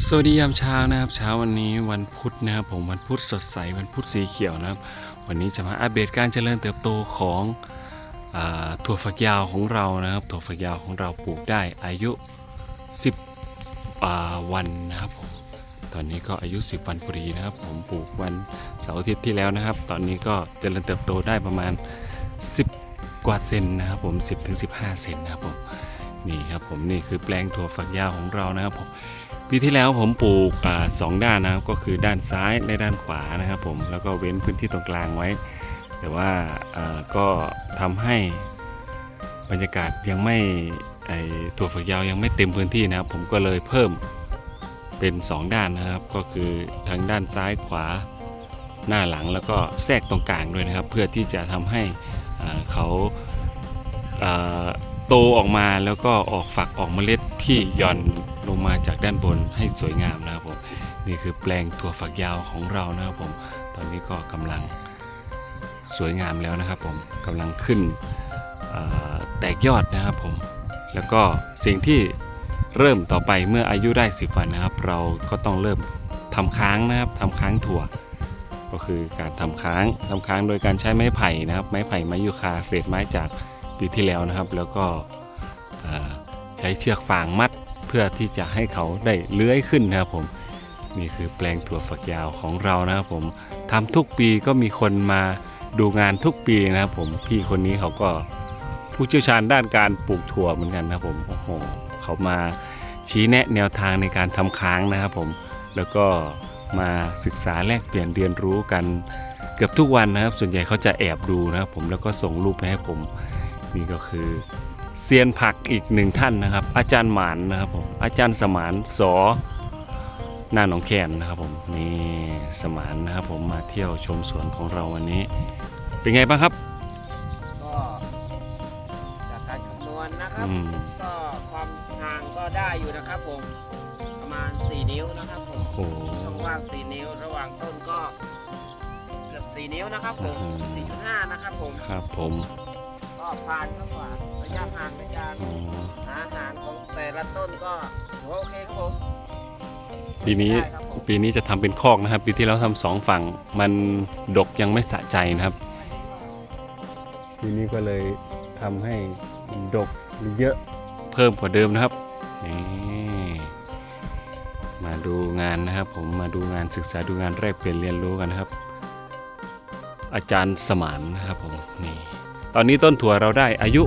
สวัสดียามเช้านะครับ เช้าวันนี้วันพุธนะครับผมวันพุธสดใสวันพุธสีเขียวนะครับ วันนี้จะมาอัปเดตการเจริญเติบโตของอถั่วฝักยาวของเรานะครับถั่วฝักยาวของเราปลูกได้อายุ 10 วันนะครับผมตอนนี้ก็อายุ 10 วันพอดีนะครับ ผมปลูกวันเสาร์อาทิตย์ที่แล้วนะครับ ตอนนี้ก็เจริญเติบโตได้ประมาณ 10 กว่าเซนนะครับผม 10ถึง15 เซนนะครับผมนี่ครับผมนี่คือแปลงถั่วฝักยาวของเรานะครับผม ปีที่แล้วผมปลูกอสองด้านนะครับก็คือด้านซ้ายและด้านขวานะครับผมแล้วก็เว้นพื้นที่ตรงกลางไว้ แต่ว่าก็ทำให้บรรยากาศยังไม่ไอตัวฝักยาวยังไม่เต็มพื้นที่นะครับ ผมก็เลยเพิ่มเป็น 2 ด้านนะครับ ก็คือทั้งด้านซ้ายขวาหน้าหลังแล้วก็แทรกตรงกลางด้วยนะครับ เพื่อที่จะทำให้เขา โตออกมาแล้วก็ออกฝักออกเมล็ดที่หย่อนลงมาจากด้านบนให้สวยงามนะครับผมนี่คือแปลงถั่วฝักยาวของเรานะครับผม ตอนนี้ก็กำลังสวยงามแล้วนะครับผมกำลังขึ้นแตกยอดนะครับผม แล้วก็สิ่งที่เริ่มต่อไปเมื่ออายุได้ 10 วันนะครับ เราก็ต้องเริ่มทำค้างนะครับทำค้างถั่ว ก็คือการทำค้างทำค้างโดยการใช้ไม้ไผ่นะครับ ไม้ไผ่ไม้ยูคาเศษไม้จาก ปีที่แล้วนะครับ แล้วก็ใช้เชือกฟางมัดเพื่อที่จะให้เขาได้เลื้อยขึ้นนะครับผมนี่คือแปลงถั่วฝักยาวของเรานะครับผมทำทุกปีก็มีคนมาดูงานทุกปีนะครับผมพี่คนนี้เขาก็ผู้เชี่ยวชาญด้านการปลูกถั่วเหมือนกันนะครับผมโอ้โหเขามาชี้แนะแนวทางในการทำค้างนะครับผมแล้วก็มาศึกษาแลกเปลี่ยนเรียนรู้กัน เกือบทุกวันนะครับ ส่วนใหญ่เขาจะแอบดูนะครับผมแล้วก็ส่งรูปไปให้ผม นี่ก็คือเซียนผักอีกหนึ่งท่านนะครับ อาจารย์หมานนะครับผมอาจารย์สมานสอหน้าหนองแคนนะครับผมนี่สมานนะครับผมมาเที่ยวชมสวนของเราวันนี้ เป็นไงบ้างครับก็จากการคำนวณนะครับ อืมก็ความห่างก็ได้อยู่นะครับผม ประมาณ 4 นิ้วนะครับผมโอ้โห ช่องว่าง 4 นิ้ว ระหว่างต้นก็เกือบ4นิ้วนะครับผม อืม4.5 นะครับผม ครับผม ก็ผ่านครับว่าระยะห่างในการอ๋อหาอาหารของแต่ละต้นก็ถือว่าโอเคครับผมปีนี้ได้ครับผม ปีนี้จะทำเป็นคอกนะครับ ปีที่แล้วทำสองฝั่งมันดกยังไม่สะใจนะครับ ปีนี้ก็เลยทำให้ดกเยอะเพิ่มกว่าเดิมนะครับนี่มาดูงานนะครับ ผมมาดูงานศึกษาดูงานแรกเปลี่ยนเรียนรู้กันนะครับ อาจารย์สมานนะครับผมนี่ ตอนนี้ต้นถั่วเราได้อายุ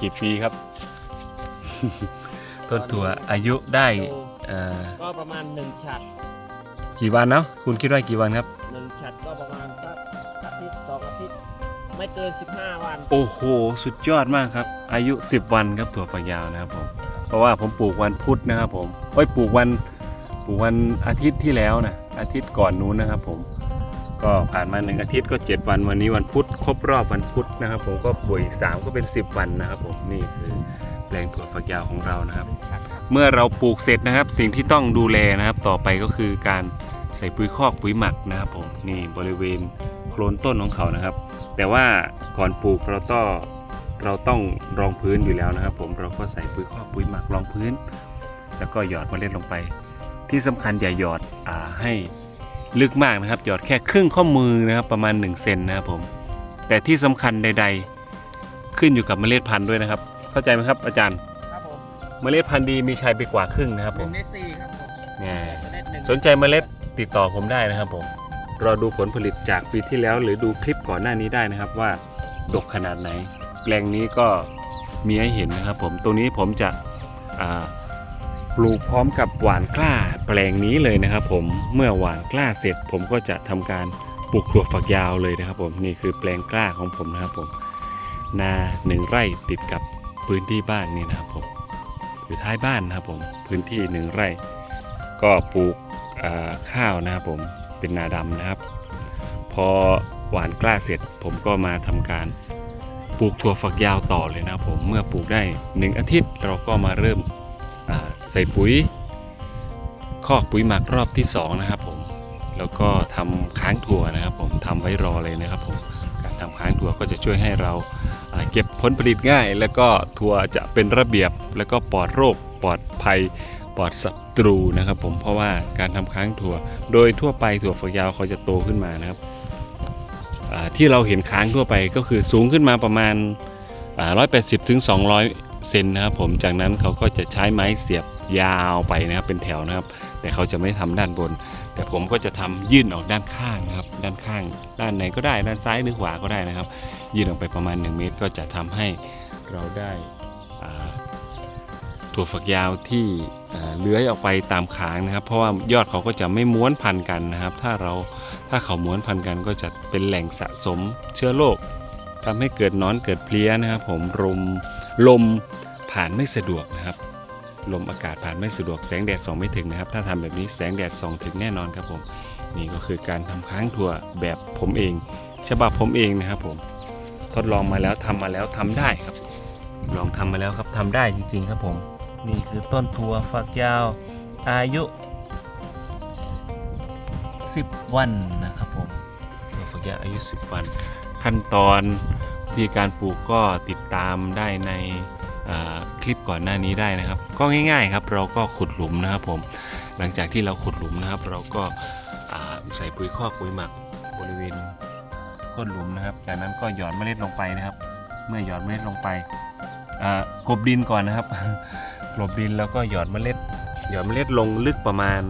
กี่ปีครับ ต้นถั่วอายุได้เอ่อก็ประมาณ1ฉัดกี่วันเนาะคุณคิดว่ากี่วันครับ1ฉัดก็ประมาณสักอาทิตย์สองอาทิตย์ไม่เกิน15วันโอ้โห สุดยอดมากครับ อายุ 10 วันครับถั่วฝักยาวนะครับผมเพราะว่าผมปลูกวันพุธนะครับผมเอ้ยปลูกวันปลูกวันอาทิตย์ที่แล้วนะอาทิตย์ก่อนนู้นนะครับผม ก็ผ่านมาหนึ่งอาทิตย์ก็ 7 วันวันนี้วันพุธครบรอบวันพุธนะครับ ผมก็บวกอีก 3 ก็เป็น 10 วันนะครับ ผมนี่คือแปลงถั่วฝักยาวของเรานะครับ เมื่อเราปลูกเสร็จนะครับ สิ่งที่ต้องดูแลนะครับ ต่อไปก็คือการใส่ปุ๋ยคอกปุ๋ยหมักนะครับ ผมนี่บริเวณโคลนต้นของเขานะครับ แต่ว่าก่อนปลูกเราต้องเราต้องรองพื้นอยู่แล้วนะครับ ผมเราก็ใส่ปุ๋ยคอกปุ๋ยหมักรองพื้น แล้วก็หยอดเมล็ดลงไป ที่สำคัญอย่าหยอดอให้ ลึกมากนะครับ หยอดแค่ครึ่งข้อมือนะครับประมาณ 1 เซนนะครับผม แต่ที่สำคัญใด ๆ ขึ้นอยู่กับเมล็ดพันธุ์ด้วยนะครับ เข้าใจไหมครับอาจารย์ครับผมเมล็ดพันธุ์ดีมีชัยไปกว่าครึ่งนะครับหผนึ่มงในสี่ครับผมแน่เมล็ดหนึ่งสนใจเมล็ดติดต่อผมได้นะครับผมรอดูผลผลิตจากปีที่แล้ว หรือดูคลิปก่อนหน้านี้ได้นะครับว่าดกขนาดไหน แปลงนี้ก็มีให้เห็นนะครับผมตรงนี้ผมจะอ่า ปลูกพร้อมกับหวานกล้าแปลงนี้เลยนะครับ ผมเมื่อหวานกล้าเสร็จ ผมก็จะทำการปลูกถั่วฝักยาวเลยนะครับ ผมนี่คือแปลงกล้าของผมนะครับผมนาหนึ่งไร่ติดกับพื้นที่บ้านนี่นะครับผมอยู่ท้ายบ้านนะครับผมพื้นที่หนึ่งไร่ ก็ปลูกข้าวนะครับผมเป็นนาดำนะครับ พอหวานกล้าเสร็จ ผมก็มาทำการปลูกถั่วฝักยาวต่อเลยนะครับผมเมื่อปลูกได้ 1 อาทิตย์เราก็มาเริ่ม ใส่ปุ๋ย คอกปุ๋ยหมักรอบที่2นะครับผมแล้วก็ทำค้างถั่วนะครับ ผมทำไว้รอเลยนะครับผมการทำค้างถั่วก็จะช่วยให้เราเก็บผลผลิตง่าย แล้วก็ถั่วจะเป็นระเบียบแล้วก็ปลอดโรคปลอดภัยปลอดศัตรูนะครับ ผมเพราะว่าการทำค้างถั่ว โดยทั่วไปถั่วฝักยาวเขาจะโตขึ้นมานะครับที่เราเห็นค้างทั่วไปก็คือสูงขึ้นมาประมาณอ่า180ถึง200 เซนนะครับผมจากนั้นเขาก็จะใช้ไม้เสียบยาวไปนะครับเป็นแถวนะครับ แต่เขาจะไม่ทำด้านบน แต่ผมก็จะทำยื่นออกด้านข้างนะครับ ด้านข้าง ด้านไหนก็ได้ด้านซ้ายหรือขวาก็ได้นะครับ ยื่นออกไปประมาณ 1 เมตร ก็จะทำให้เราได้ถั่วฝักยาวที่เลื้อยออกไปตามขางนะครับ เพราะว่ายอดเขาก็จะไม่ม้วนพันกันนะครับ ถ้าเราถ้าเขาม้วนพันกันก็จะเป็นแหล่งสะสมเชื้อโรคทำให้เกิดนอนเกิดเพลี้ยนะครับ ผมลม ลมผ่านไม่สะดวกนะครับ ลมอากาศผ่านไม่สะดวกแสงแดดส่องไม่ถึงนะครับ ถ้าทำแบบนี้แสงแดดส่องถึงแน่นอนครับผมนี่ก็คือการทำค้างถั่วแบบผมเองฉบับผมเองนะครับผมทดลองมาแล้วทำมาแล้วทำได้ครับ ลองทำมาแล้วครับทำได้จริงๆครับผม นี่คือต้นถั่วฝักยาวอายุ 10 วันนะครับผมถั่วฝักยาวอายุ 10 วัน ขั้นตอน ธีการปลูกก็ติดตามได้ในคลิปก่อนหน้านี้ได้นะครับ ก็ง่ายๆครับเราก็ขุดหลุมนะครับผมหลังจากที่เราขุดหลุมนะครับ เราก็ใส่ปุ๋ยคอกปุ๋ยหมักบริเวณก้นหลุมนะครับ จากนั้นก็หย่อดเมล็ดลงไปนะครับ เมื่อหย่อดเมล็ดลงไปกลบดินก่อนนะครับกลบดินแล้วก็หย่อดเมล็ดหย่อดเมล็ดลงลึกประมาณ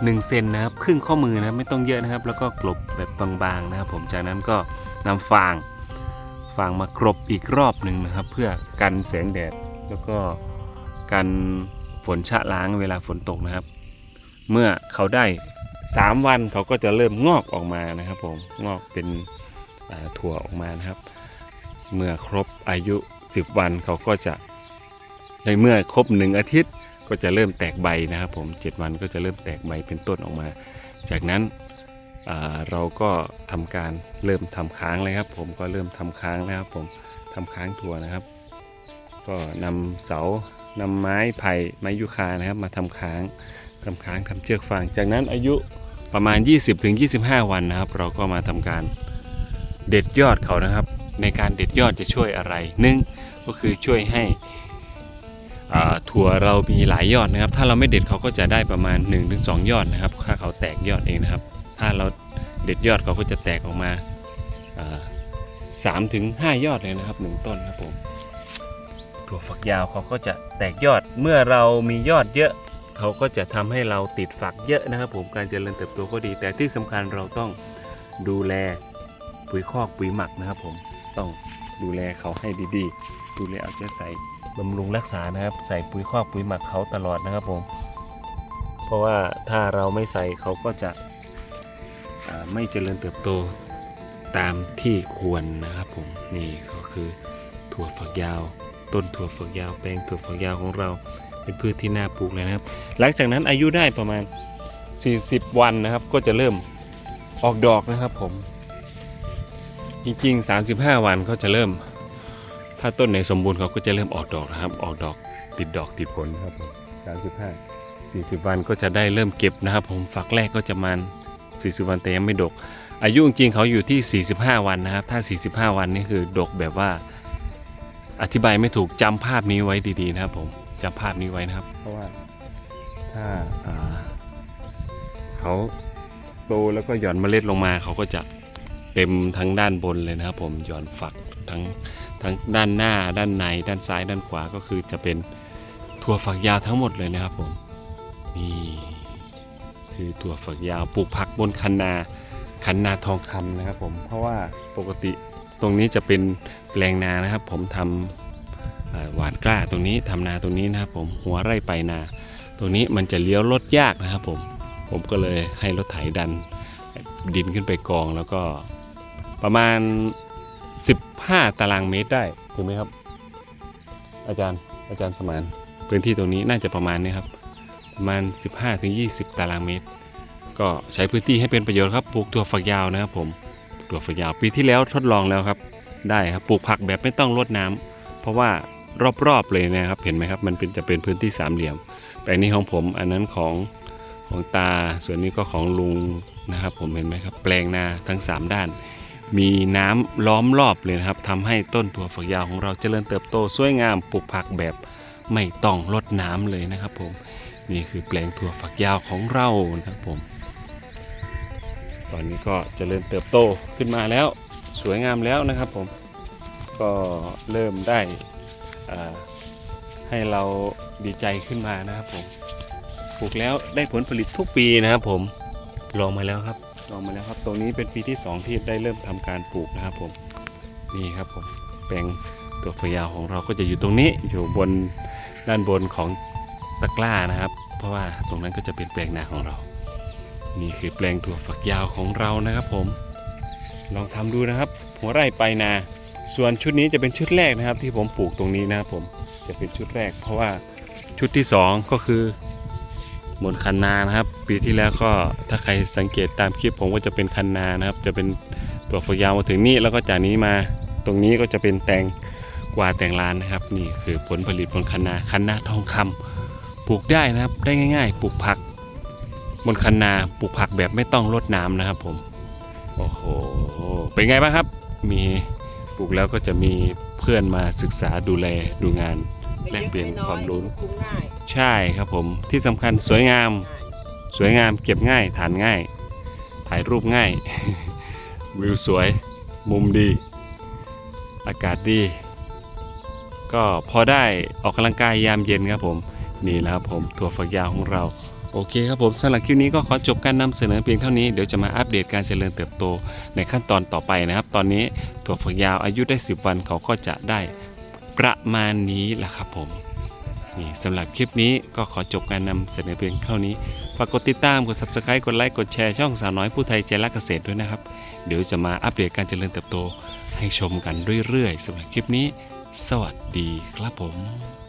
1เซนนะครับครึ่งข้อมือนะครับไม่ต้องเยอะนะครับ แล้วก็กลบแบบบางๆนะครับ ผมจากนั้นก็นำฟางฟางมากรบอีกรอบหนึ่งนะครับ เพื่อกันแสงแดดแล้วก็กันฝนชะล้างเวลาฝนตกนะครับ เมื่อเขาได้ 3 วันเขาก็จะเริ่มงอกออกมานะครับ ผมงอกเป็นถั่วออกมานะครับ เมื่อครบอายุ 10 วันเขาก็จะในเมื่อครบ 1 อาทิตย์ ก็จะเริ่มแตกใบนะครับผม7วันก็จะเริ่มแตกใบเป็นต้นออกมา จากนั้นเราก็ทำการเริ่มทำค้างเลยครับ ผมก็เริ่มทำค้างนะครับ ผมทำค้างถั่วนะครับ ก็นำเสานำไม้ไผ่ไม้ยูคานะครับ มาทำค้างทำค้างทำเชือกฟาง จากนั้นอายุประมาณ 20-25 วันนะครับ เราก็มาทำการเด็ดยอดเขานะครับ ในการเด็ดยอดจะช่วยอะไรหนึ่งก็คือช่วยให้ ถั่วเรามีหลายยอดนะครับ ถ้าเราไม่เด็ดเขาก็จะได้ประมาณ 1-2 ยอดนะครับถ้าเขาแตกยอดเองนะครับ ถ้าเราเด็ดยอดเขาก็จะแตกออกมาสามถึงห้ายอดเลยนะครับหนึ่งต้นครับผมถั่วฝักยาวเขาก็จะแตกยอดเมื่อเรามียอดเยอะ เขาก็จะทำให้เราติดฝักเยอะนะครับ ผมการเจริญเติบโตก็ดี แต่ที่สำคัญเราต้องดูแลปุ๋ยคอกปุ๋ยหมักนะครับ ผมต้องดูแลเขาให้ดีๆ ดูแลเอาใจใส่ บำรุงรักษานะครับ ใส่ปุ๋ยคอกปุ๋ยหมักเขาตลอดนะครับผม เพราะว่าถ้าเราไม่ใส่เขาก็จะไม่เจริญเติบโตตามที่ควรนะครับผมนี่ก็คือถั่วฝักยาว ต้นถั่วฝักยาวแปลงถั่วฝักยาวของเราเป็นพืชที่น่าปลูกเลยนะครับ หลังจากนั้นอายุได้ประมาณ 40 วันนะครับ ก็จะเริ่มออกดอกนะครับผมจริงๆ 35 วันเขาจะเริ่ม ถ้าต้นไหนสมบูรณ์เขาก็จะเริ่มออกดอกนะครับ ออกดอกติดดอกติดผลครับผม35 40วันก็จะได้เริ่มเก็บนะครับ ผมฝักแรกก็จะประมาณ40วันแต่ยังไม่ดก อายุจริงเขาอยู่ที่ 45 วันนะครับ ถ้า 45 วันนี่คือดกแบบว่า อธิบายไม่ถูกจำภาพนี้ไว้ดีๆนะครับผมจำภาพนี้ไว้นะครับ เพราะว่าถ้าอ่าเขาโตแล้วก็หย่อนเมล็ดลงมาเขาก็จะเต็มทั้งด้านบนเลยนะครับ ผมหย่อนฝักทั้ง ทั้งด้านหน้าด้านในด้านซ้ายด้านขวาก็คือจะเป็นถั่วฝักยาวทั้งหมดเลยนะครับผมนี่คือถั่วฝักยาวปลูกผักบนคันนาคันนาทองคำนะครับผมเพราะว่าปกติตรงนี้จะเป็นแปลงนานะครับ ผมทำเอ่อหวานกล้าตรงนี้ทำนาตรงนี้นะครับผมหัวไร่ไปนา ตรงนี้มันจะเลี้ยวรถยากนะครับผมผมก็เลยให้รถไถดันดินขึ้นไปกองแล้วก็ประมาณ 15 ตารางเมตรได้ถูกไหมครับ อาจารย์อาจารย์สมานพื้นที่ตรงนี้น่าจะประมาณนี้ครับ ประมาณ 15-20 ตารางเมตร ก็ใช้พื้นที่ให้เป็นประโยชน์ครับปลูกถั่วฝักยาวนะครับผมถั่วฝักยาวปีที่แล้วทดลองแล้วครับ ได้ครับปลูกผักแบบไม่ต้องรดน้ำเพราะว่ารอบๆเลยนะครับเห็นไหมครับมันเป็นจะเป็นพื้นที่สามเหลี่ยมแปลงนี้ของผมอันนั้นของของตาส่วนนี้ก็ของลุงนะครับ ผมเห็นไหมครับ แปลงนาทั้ง 3 ด้าน มีน้ำล้อมรอบเลยนะครับทำให้ต้นถั่วฝักยาวของเราเจริญเติบโตสวยงามปลูกผักแบบไม่ต้องรดน้ำเลยนะครับผมนี่คือแปลงถั่วฝักยาวของเรานะครับผมตอนนี้ก็เจริญเติบโตขึ้นมาแล้วสวยงามแล้วนะครับผมก็เริ่มได้ให้เราดีใจขึ้นมานะครับผมปลูกแล้วได้ผลผลิตทุกปีนะครับผมลองมาแล้วครับ ลองมาแล้วครับ ตรงนี้เป็นปีที่ 2 ที่ได้เริ่มทำการปลูกนะครับผม นี่ครับผม แปลงตัวฝักยาวของเราก็จะอยู่ตรงนี้ อยู่บนด้านบนของตะกร้านะครับ เพราะว่าตรงนั้นก็จะเป็นแปลงนาของเรา นี่คือแปลงถั่วฝักยาวของเรานะครับผม ลองทำดูนะครับ หัวไร่ไปนา ส่วนชุดนี้จะเป็นชุดแรกนะครับ ที่ผมปลูกตรงนี้นะครับผม จะเป็นชุดแรก เพราะว่าชุดที่สองก็คือ บนคันนานะครับ ปีที่แล้วก็ถ้าใครสังเกตตามคลิปผมก็จะเป็นคันนานะครับ จะเป็นตัวฝักยาวมาถึงนี่แล้วก็จากนี้มาตรงนี้ก็จะเป็นแตงกวาแตงลานนะครับ นี่คือผลผลิตบนคันนาคันนาทองคำปลูกได้นะครับ ได้ง่าย ๆ ปลูกผัก บนคันนาปลูกผักแบบไม่ต้องรดน้ำนะครับผมโอ้โหเป็นไงบ้างครับ มีปลูกแล้วก็จะมีเพื่อนมาศึกษาดูแลดูงานแลกเปลี่ยนความรู้ ใช่ครับผมที่สำคัญสวยงาม สวยงามเก็บง่ายทานง่าย ถ่ายรูปง่าย วิวสวย มุมดี อากาศดี ก็พอได้ออกกำลังกายยามเย็นครับผมนี่แหละครับผมถั่วฝักยาวของเราโอเคครับผมสำหรับคลิปนี้ก็ขอจบการนำเสนอเพียงเท่านี้ เดี๋ยวจะมาอัปเดตการเจริญเติบโตในขั้นตอนต่อไปนะครับ ตอนนี้ถั่วฝักยาวอายุได้ 10 วันเขาก็จะได้ประมาณนี้แหละครับผม นี่สำหรับคลิปนี้ก็ขอจบการนำเสนอเพียงเท่านี้ฝากกดติดตามกด subscribe กดไลค์กดแชร์ช่องสาวน้อยผู้ไทยใจรักเกษตรด้วยนะครับ เดี๋ยวจะมาอัปเดตการเจริญเติบโตให้ชมกันเรื่อยๆสำหรับคลิปนี้ สวัสดีครับผม